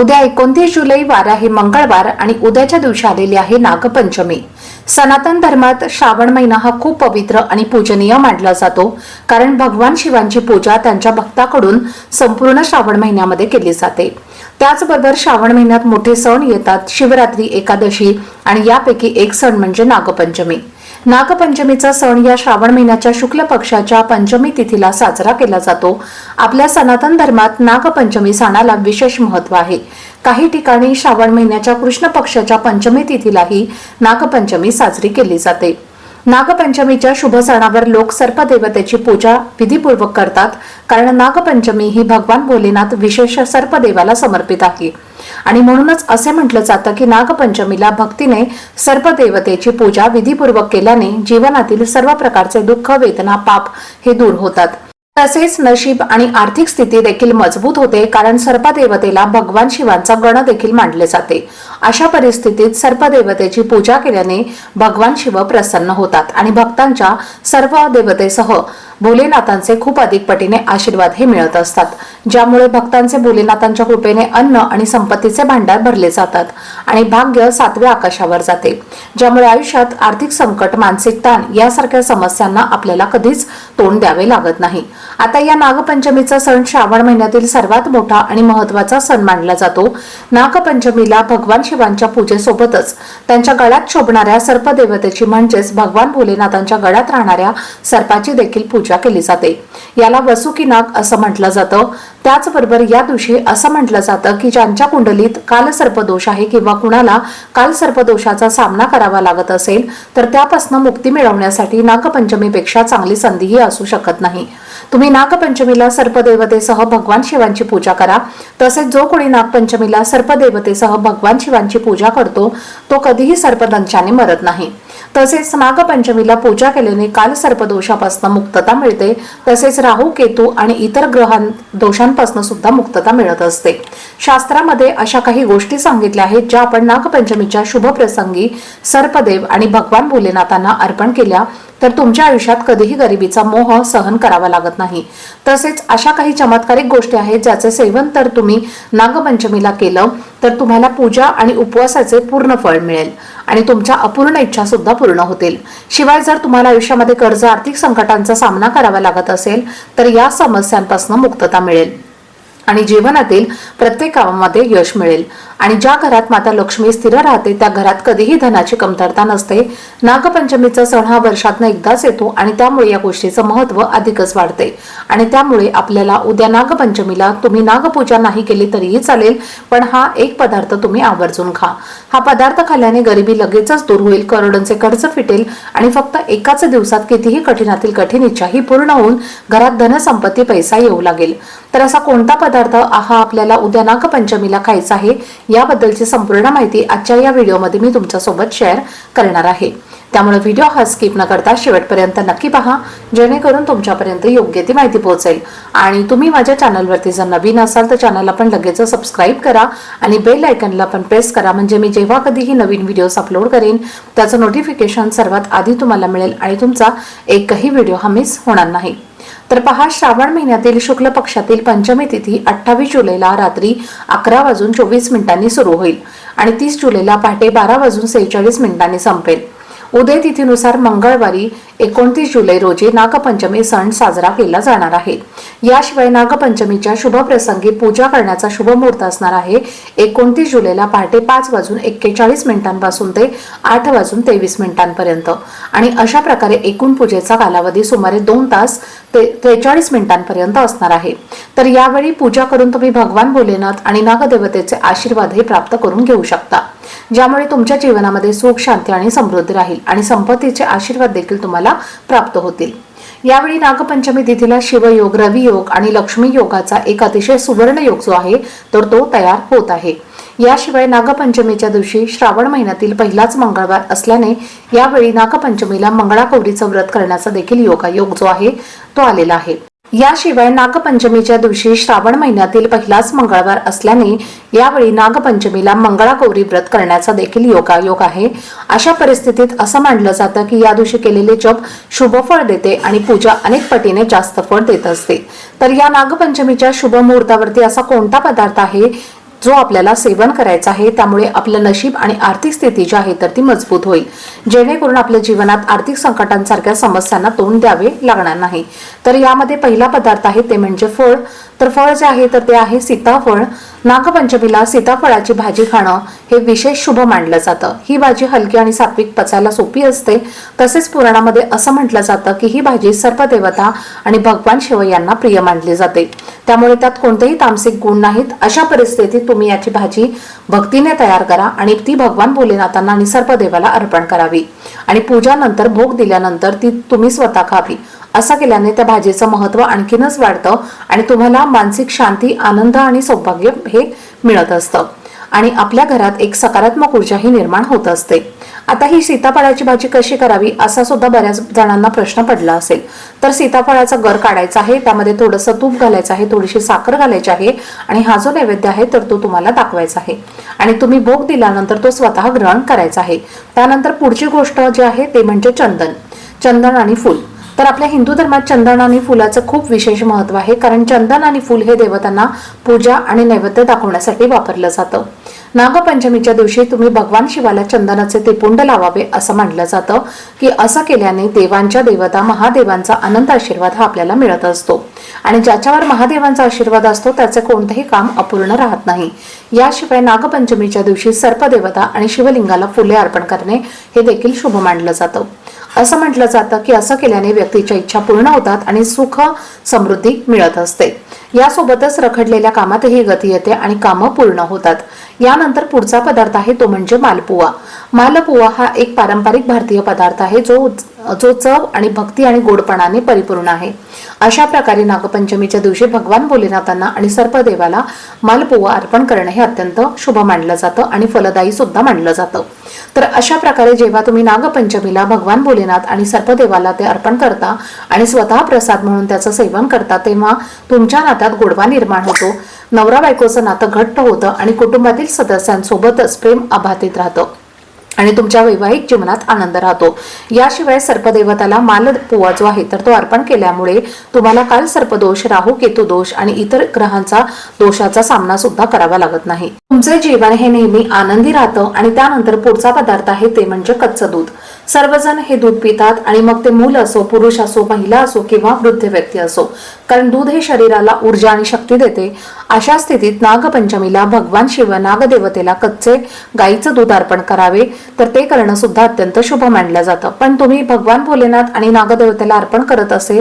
उद्या एकोणतीस जुलै वार आहे मंगळवार आणि उद्याच्या दिवशी आलेली आहे नागपंचमी. सनातन धर्मात श्रावण महिना हा खूप पवित्र आणि पूजनीय मानला जातो कारण भगवान शिवांची पूजा त्यांच्या भक्ताकडून संपूर्ण श्रावण महिन्यामध्ये केली जाते. त्याचबरोबर श्रावण महिन्यात मोठे सण येतात शिवरात्री एकादशी आणि यापैकी एक सण म्हणजे नागपंचमी. नागपंचमीचा सण या श्रावण महिन्याच्या शुक्ल पक्षाच्या पंचमी तिथीला साजरा केला जातो. आपल्या सनातन धर्मात नागपंचमी सणाला विशेष महत्त्व आहे. काही ठिकाणी श्रावण महिन्याच्या कृष्ण पक्षाच्या पंचमी तिथीलाही नागपंचमी साजरी केली जाते. नागपंचमीच्या शुभ सणावर लोक सर्पदेवतेची पूजा विधीपूर्वक करतात कारण नागपंचमी ही भगवान भोलेनाथ विशेष सर्पदेवाला समर्पित आहे. आणि म्हणूनच असे म्हटलं जातं की नागपंचमीला भक्तीने सर्पदेवतेची पूजा विधीपूर्वक केल्याने जीवनातील सर्व प्रकारचे दुःख वेदना पाप हे दूर होतात. तसेच नशीब आणि आर्थिक स्थिती देखील मजबूत होते कारण सर्पदेवतेला भगवान शिवांचा गण देखील मानले जाते. अशा परिस्थितीत सर्पदेवतेची पूजा केल्याने भगवान शिव प्रसन्न होतात आणि भक्तांच्या सर्व देवतेसह भोलेनाथांचे खूप अधिक पटीने आशीर्वाद हे मिळत असतात ज्यामुळे भक्तांचे भोलेनाथांच्या कृपेने अन्न आणि संपत्तीचे भांडार भरले जातात आणि भाग्य सातव्या आकाशावर जाते ज्यामुळे आयुष्यात आर्थिक संकट मानसिक ताण यासारख्या समस्यांना आपल्याला कधीच तोंड द्यावे लागत नाही. आता या नागपंचमीचा सण श्रावण महिन्यातील सर्वात मोठा आणि महत्त्वाचा सण मानला जातो. नागपंचमीला भगवान शिवांच्या पूजेसोबतच त्यांच्या गळ्यात शोभणाऱ्या सर्पदेवतेची म्हणजेच भगवान भोलेनाथांच्या गळ्यात राहणाऱ्या सर्पाची देखील पूजा केली जाते. याला वसुकी नाग असं म्हटलं जातं. त्याचबरोबर या दिवशी असं म्हटलं जातं की ज्यांच्या कुंडलीत कालसर्पदोष आहे किंवा कुणाला कालसर्पदोषाचा सामना करावा लागत असेल तर त्यापासून मुक्ती मिळवण्यासाठी नागपंचमीपेक्षा चांगली संधीही असू शकत नाही. तुम्ही नागपंचमीला सर्पदेवतेसह भगवान शिवांची पूजा करा. तसेच जो कोणी नागपंचमीला सर्पदेवतेसह भगवान शिवांची पूजा करतो तो कधीही सर्पदंशाने मरत नाही. तसेच नागपंचमीला पूजा केल्याने काल सर्पदोषापासून मुक्तता मिळते. तसेच राहू केतू आणि इतर ग्रहां दोषांपासून सुद्धा मुक्तता मिळत असते. शास्त्रामध्ये अशा काही गोष्टी सांगितल्या आहेत ज्या आपण नागपंचमीच्या शुभ प्रसंगी सर्पदेव आणि भगवान भोलेनाथांना अर्पण केल्या. तर तुमच्या आयुष्यात कधीही गरिबीचा मोह सहन करावा लागत नाही. तसेच अशा काही चमत्कारिक गोष्टी आहेत ज्याचे सेवन तर तुम्ही नागपंचमीला केलं तर तुम्हाला पूजा आणि उपवासाचे पूर्ण फळ मिळेल आणि तुमच्या अपूर्ण इच्छा सुद्धा पूर्ण होतील. शिवाय जर तुम्हाला आयुष्यामध्ये कर्ज आर्थिक संकटांचा सामना करावा लागत असेल तर या समस्यांपासून मुक्तता मिळेल. आणि जीवनातील प्रत्येक कामामध्ये यश मिळेल. आणि ज्या घरात माता लक्ष्मी स्थिर राहते त्या घरात कधीही धनाची कमतरता नसते. नागपंचमीचा सण हा वर्षातनं एकदाच येतो आणि त्यामुळे या गोष्टीचं महत्त्व अधिकच वाढते. आणि त्यामुळे आपल्याला उद्या नागपंचमीला तुम्ही नागपूजा नाही केली तरीही चालेल पण हा एक पदार्थ तुम्ही आवर्जून खा. हा पदार्थ खाल्ल्याने गरिबी लगेचच दूर होईल करोडांचे कर्ज फिटेल आणि फक्त एकाच दिवसात कितीही कठीणातील कठीण इच्छा ही पूर्ण होऊन घरात धनसंपत्ती पैसा येऊ लागेल. तर असा कोणता पदार्थ हा आपल्याला उद्या नागपंचमीला खायचा आहे याबद्दलची संपूर्ण माहिती आजच्या या व्हिडिओमध्ये मी तुमच्यासोबत शेअर करणार आहे. त्यामुळे व्हिडिओ हा स्किप न करता शेवटपर्यंत नक्की पहा जेणेकरून तुमच्यापर्यंत योग्य ती माहिती पोहोचेल. आणि तुम्ही माझ्या चॅनलवरती जर नवीन असाल तर चॅनलला पण लगेच सबस्क्राईब करा आणि बेल आयकनला पण प्रेस करा. म्हणजे मी जेव्हा कधीही नवीन व्हिडिओज अपलोड करेन त्याचं नोटिफिकेशन सर्वात आधी तुम्हाला मिळेल आणि तुमचा एकही व्हिडिओ हा मिस होणार नाही. तर पहा श्रावण महिन्यातील शुक्ल पक्षातील पंचमी तिथी अठ्ठावीस जुलैला रात्री अकरा वाजून चोवीस मिनिटांनी सुरू होईल आणि तीस जुलैला पहाटे बारा वाजून सेहेचाळीस मिनिटांनी संपेल. उदय तिथीनुसार मंगळवारी एकोणतीस जुलै रोजी नागपंचमी सण साजरा केला जाणार आहे. याशिवाय नागपंचमीच्या शुभप्रसंगी पूजा करण्याचा शुभ मुहूर्त असणार आहे. एकोणतीस जुलैला पहाटे पाच वाजून एक्केचाळीस मिनिटांपासून ते आठ वाजून तेवीस मिनिटांपर्यंत आणि अशा प्रकारे एकूण पूजेचा कालावधी सुमारे दोन तास ते त्रेचाळीस मिनिटांपर्यंत असणार आहे. तर यावेळी पूजा करून तुम्ही भगवान भोलेनाथ आणि नागदेवतेचे आशीर्वाद हे प्राप्त करून घेऊ शकता. ज्यामुळे तुमच्या जीवनामध्ये सुख शांती आणि समृद्धी राहील आणि संपत्तीचे आशीर्वाद देखील तुम्हाला प्राप्त होतील. यावेळी नागपंचमी तिथीला शिवयोग रवी योग आणि लक्ष्मी योगाचा एक अतिशय सुवर्ण योग जो आहे तर तो तयार होत आहे. याशिवाय नागपंचमीच्या दिवशी श्रावण महिन्यातील पहिलाच मंगळवार असल्याने यावेळी नागपंचमीला मंगळागौरीचं व्रत करण्याचा देखील योगायोग जो आहे तो आलेला आहे. याशिवाय नागपंचमीच्या दिवशी श्रावण महिन्यातील पहिलाच मंगळवार असल्याने यावेळी नागपंचमीला मंगळागौरी व्रत करण्याचा देखील योगायोग आहे. अशा परिस्थितीत असं मानलं जातं की या दिवशी केलेले जप शुभ फळ देते आणि पूजा अनेक पटीने जास्त फळ देत असते. तर या नागपंचमीच्या शुभ मुहूर्तावरती असा कोणता पदार्थ आहे? जो आपल्याला सेवन करायचा आहे त्यामुळे आपलं नशीब आणि आर्थिक स्थिती जी आहे तर ती मजबूत होईल. जेणेकरून आपल्या जीवनात आर्थिक संकटांसारख्या समस्यांना तोंड द्यावे लागणार नाही. तर यामध्ये पहिला पदार्थ आहे ते म्हणजे फळ. तर फळ जे आहे तर ते आहे सीताफळ. नागपंचमीला सीताफळाची भाजी खाणं हे विशेष शुभ मानलं जातं. ही भाजी हलकी आणि सात्विक पचायला सोपी असते. तसेच पुराणामध्ये असं म्हटलं जातं की ही भाजी सर्पदेवता आणि भगवान शिव यांना प्रिय मानली जाते. त्यामुळे त्यात कोणतेही तामसिक गुण नाहीत. अशा परिस्थितीत तुम्ही याची भाजी भक्तीने तयार करा आणि ती भगवान भोलेनाथांना आणि सर्पदेवाला अर्पण करावी. आणि पूजानंतर भोग दिल्यानंतर ती तुम्ही स्वतः खावी. असं केल्याने त्या भाजीचं महत्त्व आणखीनच वाढतं आणि तुम्हाला मानसिक शांती आनंद आणि सौभाग्य हे मिळत असतं. आणि आपल्या घरात एक सकारात्मक ऊर्जाही निर्माण होत असते. आता ही सीताफळाची भाजी कशी करावी असा सुद्धा बऱ्याच जणांना प्रश्न पडला असेल. तर सीताफळाचा गर काढायचा आहे त्यामध्ये थोडंसं तूप घालायचं आहे थोडीशी साखर घालायची आहे आणि हा जो नैवेद्य आहे तर तो तुम्हाला दाखवायचा आहे. आणि तुम्ही भोग दिल्यानंतर तो स्वतः ग्रहण करायचा आहे. त्यानंतर पुढची गोष्ट जी आहे ते म्हणजे चंदन चंदन आणि फुल. तर आपल्या हिंदू धर्मात चंदन आणि फुलाचं खूप विशेष महत्त्व आहे कारण चंदन आणि फुल हे देवतांना पूजा आणि नैवेद्य दाखवण्यासाठी वापरलं जातं. नागपंचमीच्या दिवशी तुम्ही भगवान शिवाला चंदनाचे त्रिपुंड लावावे असं म्हटलं जातं की असं केल्याने देवांच्या देवता महादेवांचा अनंत आशीर्वाद हा आपल्याला मिळत असतो. आणि ज्याच्यावर महादेवांचा आशीर्वाद असतो त्याचे कोणतेही काम अपूर्ण राहत नाही. याशिवाय नागपंचमीच्या दिवशी सर्पदेवता आणि शिवलिंगाला फुले अर्पण करणे हे देखील शुभ मानलं जातं. असं म्हटलं जातं की असं केल्याने व्यक्तीच्या इच्छा पूर्ण होतात आणि सुख समृद्धी मिळत असते. यासोबतच रखडलेल्या कामातही गती येते आणि कामं पूर्ण होतात. यानंतर पुढचा पदार्थ आहे तो म्हणजे मालपुवा. मालपुवा हा एक पारंपरिक भारतीय पदार्थ आहे जो जो चव आणि भक्ती आणि गोडपणाने परिपूर्ण आहे. अशा प्रकारे नागपंचमीच्या दिवशी भगवान भोलेनाथांना आणि सर्पदेवाला मालपुवा अर्पण करणं हे अत्यंत शुभ मानलं जातं आणि फलदायी सुद्धा मानलं जातं. तर अशा प्रकारे जेव्हा तुम्ही नागपंचमीला भगवान भोलेनाथ आणि सर्पदेवाला ते अर्पण करता आणि स्वतः प्रसाद म्हणून त्याचं सेवन करता तेव्हा तुमच्या नात्यात गोडवा निर्माण होतो. नवरा बायकोचं नातं घट्ट होतं आणि कुटुंबातील सदस्यांसोबतच प्रेम अबाधित राहतं. आणि तुमच्या वैवाहिक जीवनात आनंद राहतो. याशिवाय सर्पदेवताला मालपुवा जो आहे तर तो अर्पण केल्यामुळे तुम्हाला काल सर्पदोष राहू केतू दोष आणि इतर ग्रहांचा दोषाचा सामना सुद्धा करावा लागत नाही. तुमचे जीवन हे नेहमी आनंदी राहतं आणि त्यानंतर पुढचा पदार्थ आहे ते म्हणजे कच्चं दूध. सर्वजण हे दूध पितात आणि मग ते मूल असो पुरुष असो महिला असो किंवा वृद्ध व्यक्ती असो. कारण दूध हे शरीराला ऊर्जा आणि शक्ती देते. अशा स्थितीत नागपंचमीला भगवान शिव नागदेवतेला कच्चे गाईचं दूध अर्पण करावे. तर ते करणं सुद्धा अत्यंत शुभ मानलं जातं. पण तुम्ही भगवान भोलेनाथ आणि नागदेवतेला अर्पण करत असे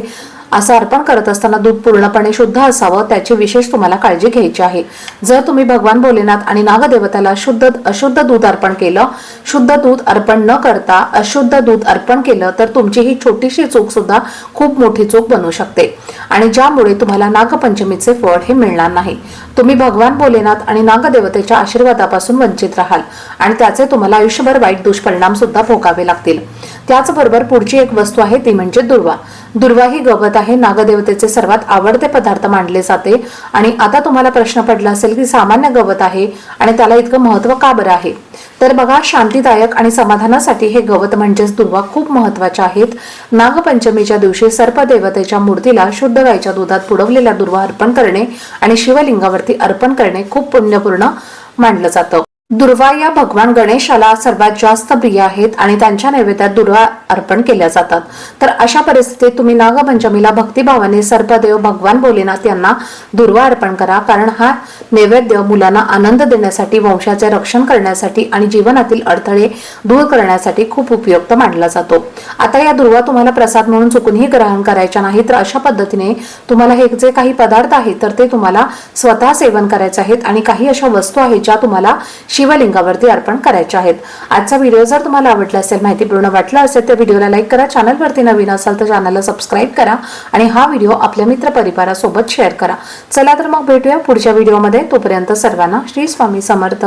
असं अर्पण करत असताना दूध पूर्णपणे शुद्ध असावं त्याची विशेष तुम्हाला काळजी घ्यायची आहे. जर तुम्ही भगवान भोलेनाथ आणि नागदेवताला शुद्ध अशुद्ध दूध अर्पण केलं शुद्ध दूध अर्पण न करता अशुद्ध दूध अर्पण केलं तर तुमची ही छोटीशी चूक सुद्धा खूप मोठी चूक बनू शकते. आणि ज्यामुळे तुम्हाला नागपंचमीचे फळ हे मिळणार नाही. तुम्ही भगवान भोलेनाथ आणि नागदेवतेच्या आशीर्वादापासून वंचित राहाल आणि त्याचे तुम्हाला आयुष्यभर वाईट दुष्परिणाम सुद्धा भोगावे लागतील. त्याचबरोबर पुढची एक वस्तू आहे ती म्हणजे दुर्वा. दुर्वा ही गवत आहे. नागदेवतेचे सर्वात आवडते पदार्थ मानले जाते. आणि आता तुम्हाला प्रश्न पडला असेल की सामान्य गवत आहे आणि त्याला इतकं महत्त्व का बरं आहे? तर बघा शांतीदायक आणि समाधानासाठी हे गवत म्हणजेच दुर्वा खूप महत्त्वाचे आहेत. नागपंचमीच्या दिवशी सर्पदेवतेच्या मूर्तीला शुद्ध गायच्या दुधात पुडवलेला दुर्वा अर्पण करणे आणि शिवलिंगावरती अर्पण करणे खूप पुण्यपूर्ण मानलं जातं. दुर्वा या भगवान गणेशाला सर्वात जास्त प्रिय आहेत आणि त्यांच्या नैवेद्यात दुर्वा अर्पण केल्या जातात. तर अशा परिस्थितीत तुम्ही नागपंचमीला भक्तिभावाने सर्पदेव भगवान भोलेनाथ यांना दुर्वा अर्पण करा. कारण हा नैवेद्य मुलांना आनंद देण्यासाठी वंशाचे रक्षण करण्यासाठी आणि जीवनातील अडथळे दूर करण्यासाठी खूप उपयुक्त मानला जातो. आता या दुर्वा तुम्हाला प्रसाद म्हणून चुकूनही ग्रहण करायच्या नाही तर अशा पद्धतीने तुम्हाला हे जे काही पदार्थ आहेत तर ते तुम्हाला स्वतः सेवन करायचे आहेत आणि काही अशा वस्तू आहेत ज्या तुम्हाला शिवलिंगावरती अर्पण करायचे आहेत. आजचा व्हिडिओ जर तुम्हाला आवडला असेल माहितीपूर्ण वाटला असेल तर व्हिडिओला लाईक करा चॅनलवरती नवीन असाल तर चॅनलला सबस्क्राईब करा आणि हा व्हिडिओ आपल्या मित्र परिवारासोबत शेअर करा. चला तर मग भेटूया पुढच्या व्हिडिओमध्ये. तोपर्यंत सर्वांना श्री स्वामी समर्थ.